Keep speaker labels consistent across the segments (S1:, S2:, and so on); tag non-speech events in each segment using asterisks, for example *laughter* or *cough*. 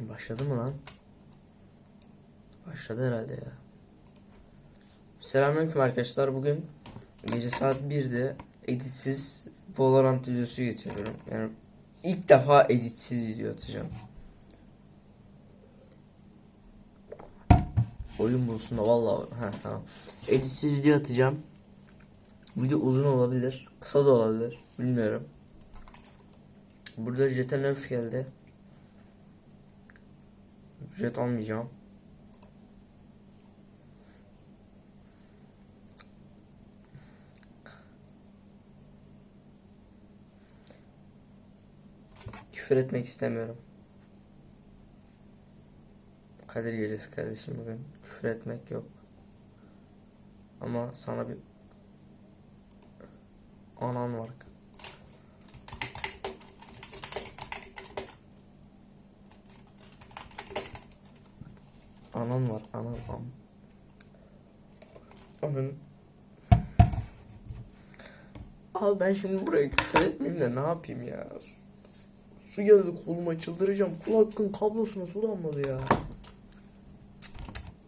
S1: Başladı mı lan? Başladı herhalde ya. Selamünaleyküm arkadaşlar. Bugün gece saat 1'de editsiz Valorant videosu getiriyorum. Yani ilk defa editsiz video atacağım. Oyun bulsun da vallahi ha tamam. Editsiz video atacağım. Video uzun olabilir, kısa da olabilir. Bilmiyorum. Burada Jet'e geldi. Jet almayacağım. Küfür etmek istemiyorum. Kadir gecesi kardeşim bugün. Küfür etmek yok. Ama sana bir anan var. Anan var. Anan. Am. Anan. Abi ben şimdi buraya küfür etmeyeyim de ne yapayım ya? Su, geldi koluma çıldıracağım. Kulaklığın kablosuna su damladı ya.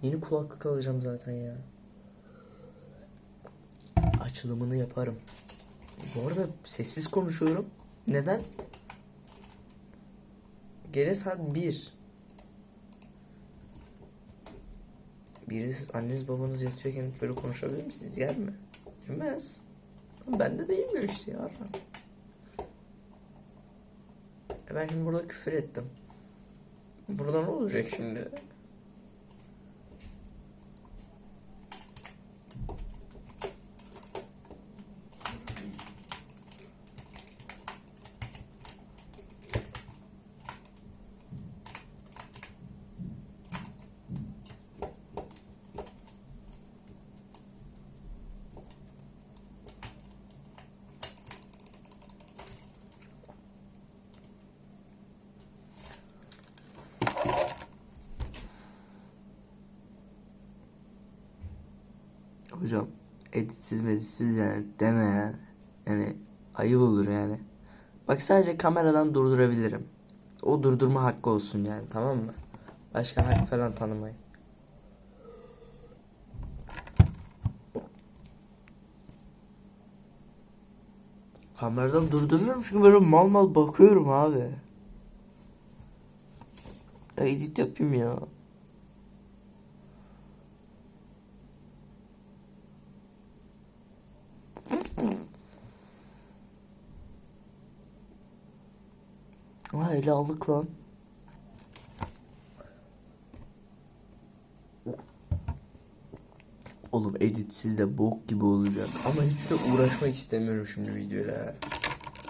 S1: Yeni kulaklık alacağım zaten ya. Açılımını yaparım. Bu arada sessiz konuşuyorum. Neden? Gece saat 1. Biri siz anneniz babanız yatıyorken böyle konuşabilir misiniz? Yer mi? Yemez. Bende de yemiyor işte ya. E ben şimdi burada küfür ettim. Burada ne olacak şimdi? Hocam editsiz meditsiz yani deme ya. Yani ayıp olur yani. Bak sadece kameradan durdurabilirim. O durdurma hakkı olsun yani tamam mı? Başka hak falan tanımayın. Kameradan durdururum çünkü böyle mal mal bakıyorum abi. Edit yapayım ya. Ha ele aldık lan. Oğlum editsiz de bok gibi olacak. Ama hiç de uğraşmak istemiyorum şimdi videoyla.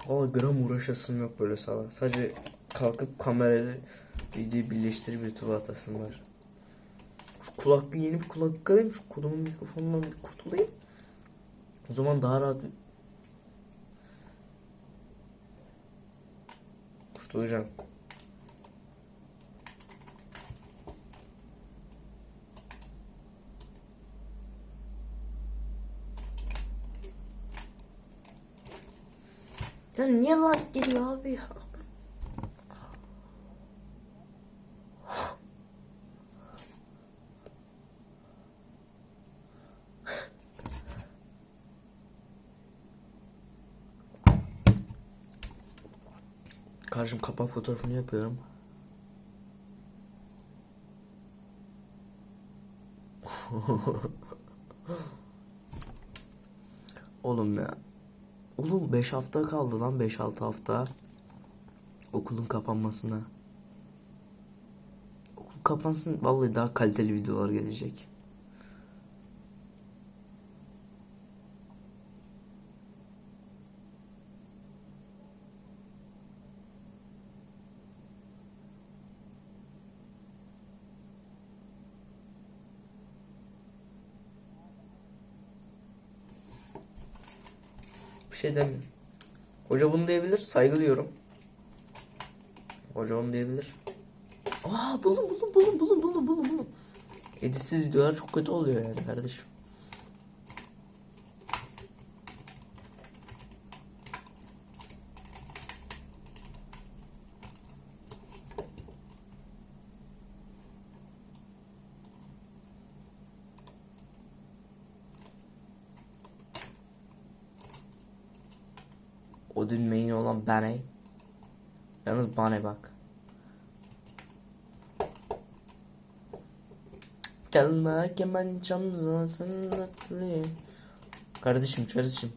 S1: Valla gram uğraşasım yok böyle sabah. Sadece kalkıp kamerayla videoyu birleştirip YouTube'a atasım var. Şu kulaklığı yeni bir kulaklık alayım. Şu kolumun mikrofonundan bir kurtulayım. O zaman daha rahat bir... Kurtulacağım. Ya niye lag geliyor abi ya? Karşım kapak fotoğrafını yapıyorum. *laughs* Oğlum ya. Oğlum 5 hafta kaldı lan 5-6 hafta. Okulun kapanmasına. Okul kapansın vallahi daha kaliteli videolar gelecek. Bir şey demiyorum. Hoca bunu diyebilir. Saygı duyuyorum. Hoca onu diyebilir. Aa buldum buldum buldum buldum buldum buldum. Editsiz videolar çok kötü oluyor yani kardeşim. Odin main olan Bane. Yalnız Bane bak. Gelme kemençem zaten aklı. Kardeşim kardeşim.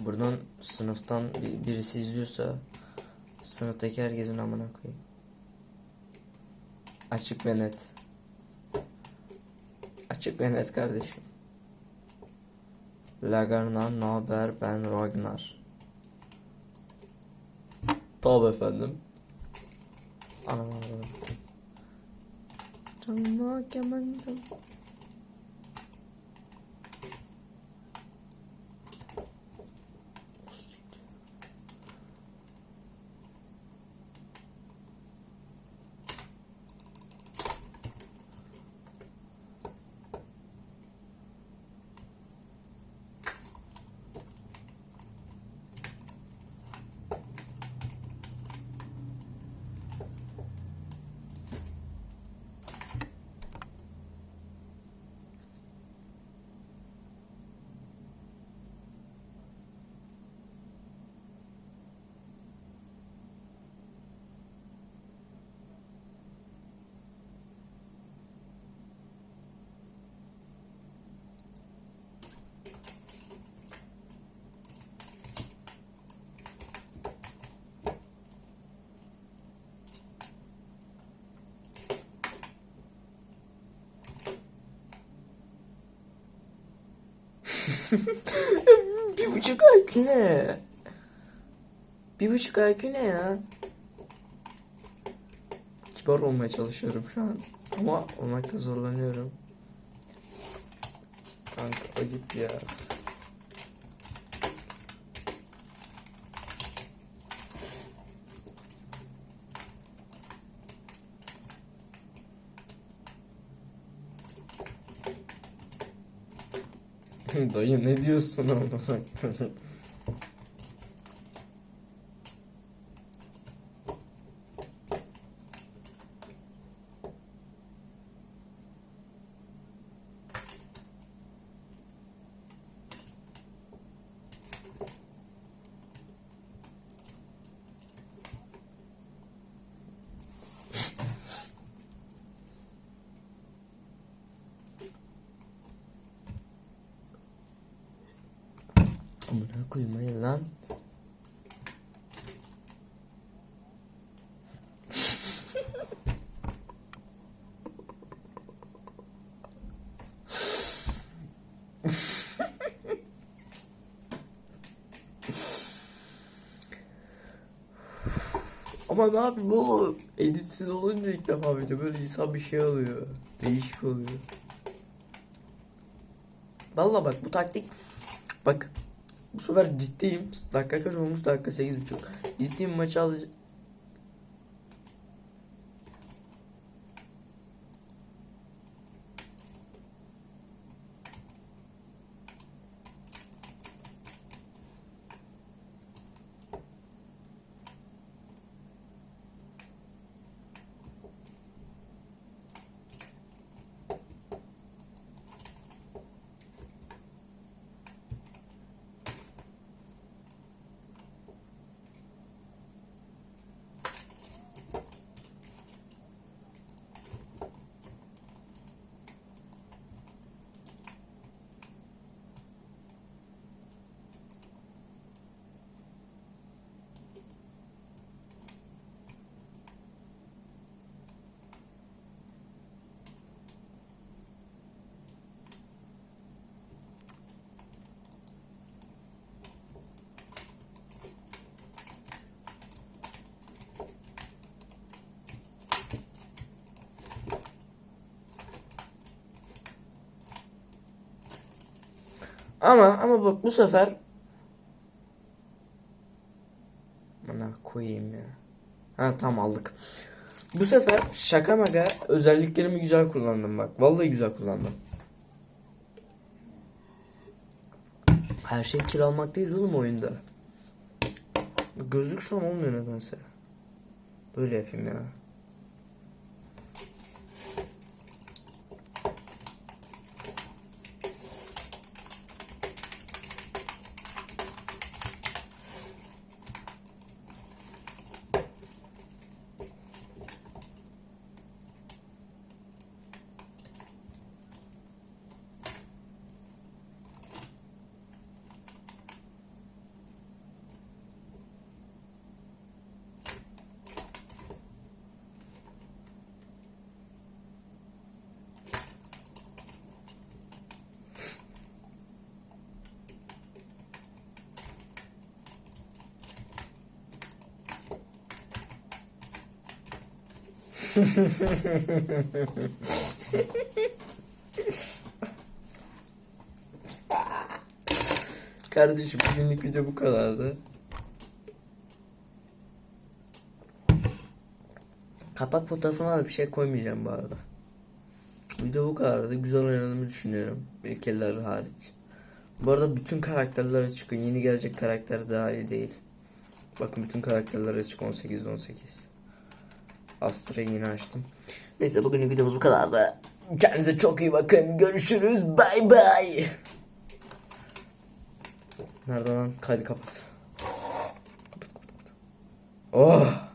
S1: Buradan sınıftan bir- birisi izliyorsa sınıftaki herkesin amına koyayım. Açık ve net. Açık ve net kardeşim. Lagarna, ne haber? Ben Ragnar. Tabi efendim. Anam anam. Canıma kemençem. *laughs* bir buçuk IQ ne? Bir buçuk IQ ne ya? Kibar olmaya çalışıyorum şu an. Ama olmakta zorlanıyorum. Kanka ayıp ya. *laughs* Dayı ne diyorsun ama? Amına koyayım hayır lan. Ama ne yapayım oğlum? Editsiz olunca ilk defa video böyle insan bir şey alıyor. Değişik oluyor. Valla bak bu taktik bak bu sefer ciddiyim. Dakika kaç olmuş? Dakika 8.5. Ciddiyim maçı alacağım. Ama ama bak bu sefer Bana koyayım ya. Ha tam aldık. Bu sefer şaka maga özelliklerimi güzel kullandım bak. Vallahi güzel kullandım. Her şey kill almak değil oğlum oyunda. Gözlük şu an olmuyor nedense. Böyle yapayım ya. *laughs* Kardeşim bugünlük video bu kadardı. Kapak fotoğrafına da bir şey koymayacağım bu arada. Video bu kadardı. Güzel oynadığımı düşünüyorum. İlkeller hariç. Bu arada bütün karakterler açık. Yeni gelecek karakter daha iyi değil. Bakın bütün karakterler açık 18'de 18. Astra'yı yeni açtım. Neyse bugünün videomuz bu kadardı. Kendinize çok iyi bakın. Görüşürüz. Bay bay. Nerede lan? Kaydı kapat. Kapat kapat kapat. Oh.